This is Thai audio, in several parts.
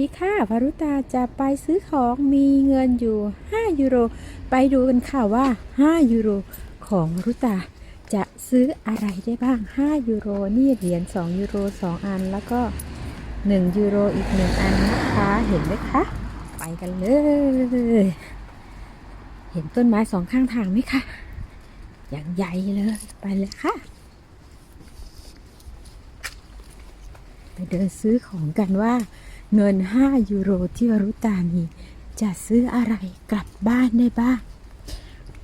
สวัสดีค่ะวารุตาจะไปซื้อของมีเงินอยู่ 5 ยูโร ไปดูกันค่ะว่า 5 ยูโร ของวรุตาจะซื้ออะไรได้บ้าง 5 ยูโร นี่เหรียญ 2 ยูโร 2 อัน แล้วก็ 1 ยูโร อีก 1 อันนะคะ เห็นไหมคะ ไปกันเลย เห็นต้นไม้สองข้างทางไหมคะ อย่างใหญ่เลย ไปเลยค่ะ ไปเดินซื้อของกันว่า เงิน 5 ยูโรที่วรุตามี จะซื้ออะไรกลับบ้านได้บ้าง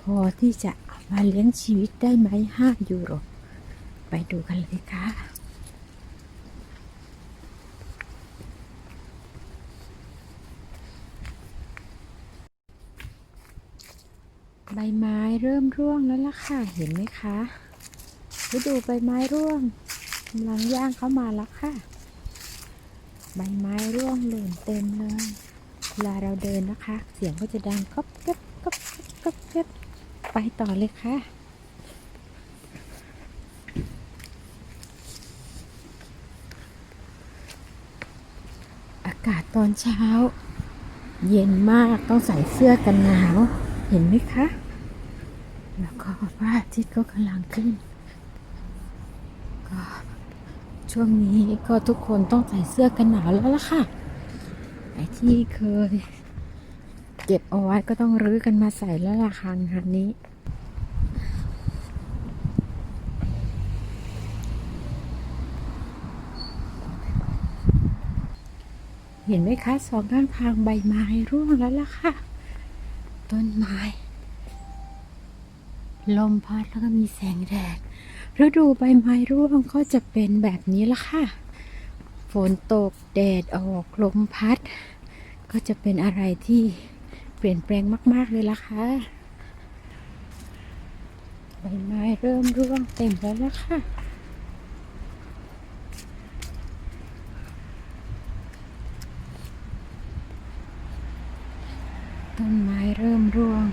พอที่จะเอามาเลี้ยงชีวิตได้ไหม 5 ยูโร ไปดูกันเลยค่ะใบไม้เริ่มร่วงแล้วล่ะค่ะ เห็นไหมคะฤดูใบไม้ร่วงกำลังย่างเข้ามาแล้วค่ะ ใบไม้ร่วงหล่นเต็มเลย เวลาเราเดินนะคะ เสียงก็จะดังก๊อบแก๊บก๊อบแก๊บก๊อบแก๊บไปต่อเลยค่ะอากาศตอนเช้า เย็นมากต้องใส่เสื้อกันหนาว เห็นไหมคะ แล้วก็พระอาทิตย์ก็กำลังขึ้น ก็ ช่วงนี้ก็ทุกคนต้องใส่เสื้อกันหนาวแล้วล่ะค่ะไอที่เคย เก็บเอาไว้ก็ต้องรื้อกันมาใส่แล้วล่ะค่ะงานนี้เห็นไหมคะสองข้างทางใบไม้ร่วงแล้วล่ะค่ะ ต้นไม้ ลมพัดแล้วก็มีแสงแดด ฤดูใบไม้ร่วงก็จะเป็นแบบนี้ละค่ะ ฝนตกแดดออกลมพัด ก็จะเป็นอะไรที่เปลี่ยนแปลงมาก ๆ เลยละค่ะ ใบไม้เริ่มร่วงเต็มแล้วละค่ะ ต้นไม้เริ่มร่วง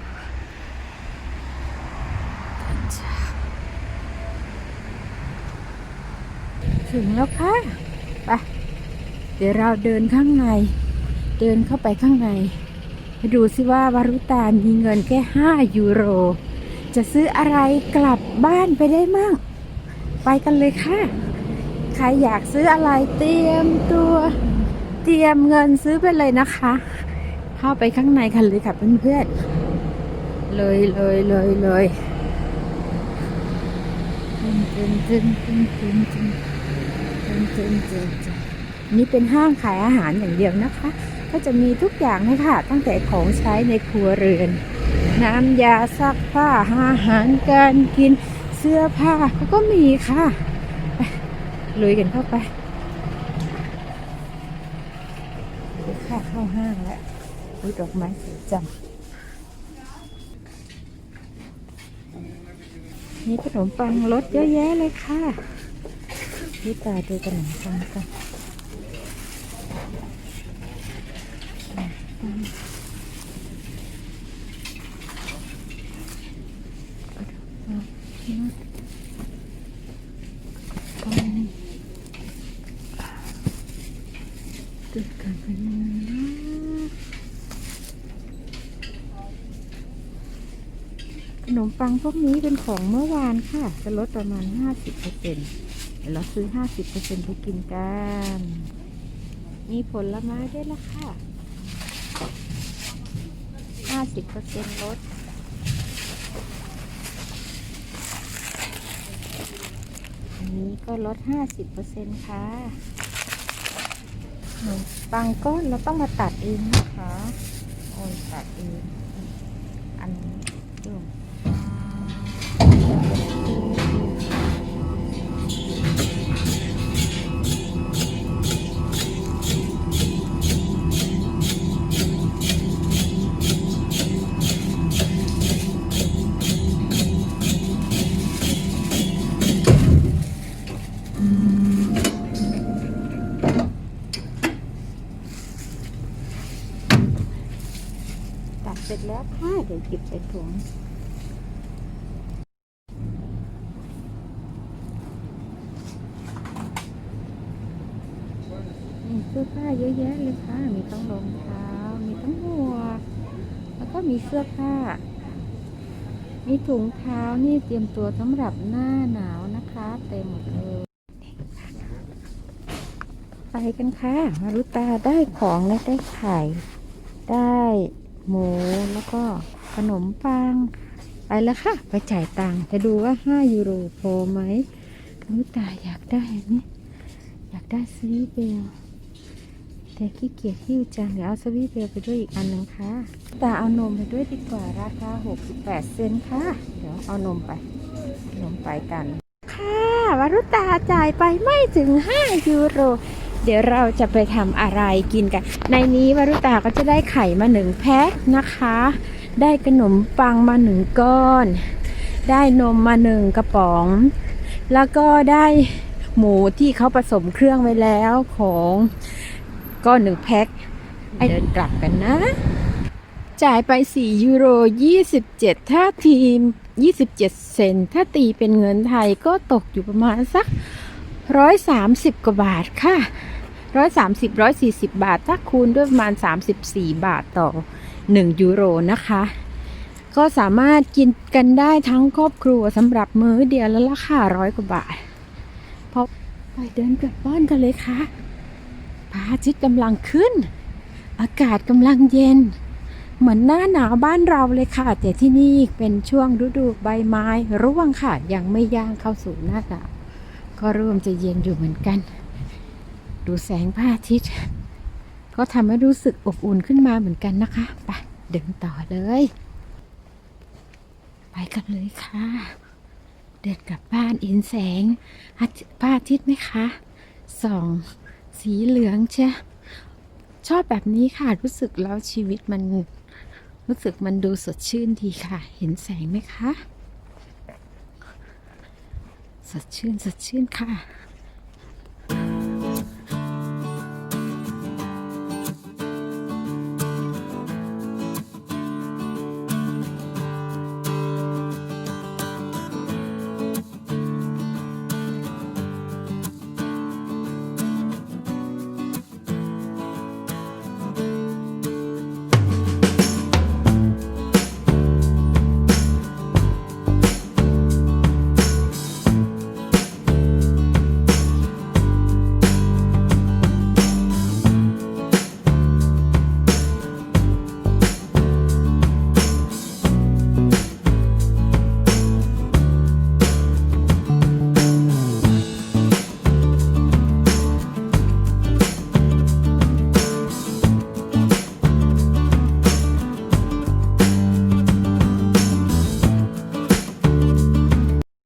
ถึงแล้วค่ะ ไป เดี๋ยวเราเดินข้างใน เดินเข้าไปข้างในไปดูซิว่าวารุตามีเงินแค่5ยูโร จะซื้ออะไรกลับบ้านไปได้มั่ง ไปกันเลยค่ะ ใครอยากซื้ออะไรเตรียมตัว เตรียมเงินซื้อไปเลยนะคะ เข้าไปข้างในกันเลยค่ะเพื่อนๆ เลยเลยเลยเลยตึงตึงตึง จริงจริงจนี่เป็นห้างขายอาหารอย่างเดียวนะคะ ก็จะมีทุกอย่างเลยค่ะ ตั้งแต่ของใช้ในครัวเรือน น้ำยาซักผ้าอาหารการกินเสื้อผ้าเขาก็มีค่ะไปลุยกันเข้าไปค่ะเข้าห้างแล้วอุ้ยดอกไม้สวยจังนี่ขนมปังรสเยอะแยะเลยค่ะ พี่ตาดูขนมปังกันดูกันเป็นยังไงนะขนมปังพวกนี้เป็นของเมื่อวานค่ะ จะลดประมาณ 50%เปอร์เซ็นต์ เดี๋ยวเราซื้อ 50%ไปกินกัน มีผลไม้ด้วยละค่ะ 50%ลดอันนี้ก็ลด 50%ค่ะขนมปังก้อนเราต้องมาตัดเองนะคะ โอ้ยตัดเอง ร็จแล้วค่ะเดี๋ยวเก็บใส่ถุงนี่สื้อผ้าเยอะแยะเลยค่ะ มีทั้งรองเท้า มีทั้งหมวก แล้วก็มีเสื้อผ้า มีถุงเท้านี่เตรียมตัวสำหรับหน้าหนาวนะคะ เต็มหมดเลยไปกันค่ะ มารุตาได้ของและได้ไข่ได้ หมู แล้วก็ขนมปัง ไปแล้วค่ะ ไปจ่ายตังค์จะดูว่า 5 ยูโรพอไหมมารุตาอยากได้นนี้อยากได้สวีทเบล แต่ขี้เกียจหิ้วจังเดี๋ยวเอาสวีทเบลไปด้วยอีกอันหนึงค่ะ ตาเอานมไปด้วยดีกว่าราคา 68 เซนค่ะ เดี๋ยวเอานมไป นมไปกัน ค่ะวารุตาจ่ายไปไม่ถึง 5 ยูโร เดี๋ยวเราจะไปทำอะไรกินกัน ในนี้วารุตาก็จะได้ไข่มาหนึ่งแพ็คนะคะ ได้ขนมปังมาหนึ่งก้อน ได้นมมาหนึ่งกระป๋อง แล้วก็ได้หมูที่เขาผสมเครื่องไว้แล้วของก็หนึ่งแพ็คไอเดินกลับกันนะ จ่ายไป 4 ยูโร 27 ถ้าทีม 27 เซน ถ้าตีเป็นเงินไทยก็ตกอยู่ประมาณสัก 130 กว่าบาทค่ะ 130 140บร้อยสี่สิบาท ถ้าคูณด้วยประมาณ34บสี่บาทต่อ1ยูโรนะคะ ก็สามารถกินกันได้ทั้งครอบครัวสำหรับมื้อเดียวแล้วราคาร้อยกว่าบาทพอไปเดินกลับบ้านกันเลยค่ะพระอาทิตย์กำลังขึ้น อากาศกำลังเย็น เหมือนหน้าหนาวบ้านเราเลยค่ะ แต่ที่นี่เป็นช่วงฤดูใบไม้ร่วงค่ะ ยังไม่ย่างเข้าสู่หน้าหนาวก็เริ่มจะเย็นอยู่เหมือนกัน ดูแสงพระอาทิตย์ ก็ทำให้รู้สึกอบอุ่นขึ้นมาเหมือนกันนะคะไปเดินต่อเลย ไปกันเลยค่ะ เดินกลับบ้านอินแสงพระอาทิตย์ไหมคะส่องสีเหลืองเชียชอบแบบนี้ค่ะรู้สึกแล้วชีวิตมันรู้สึกมันดูสดชื่นดีค่ะ เห็นแสงไหมคะ สดชื่นสดชื่นค่ะ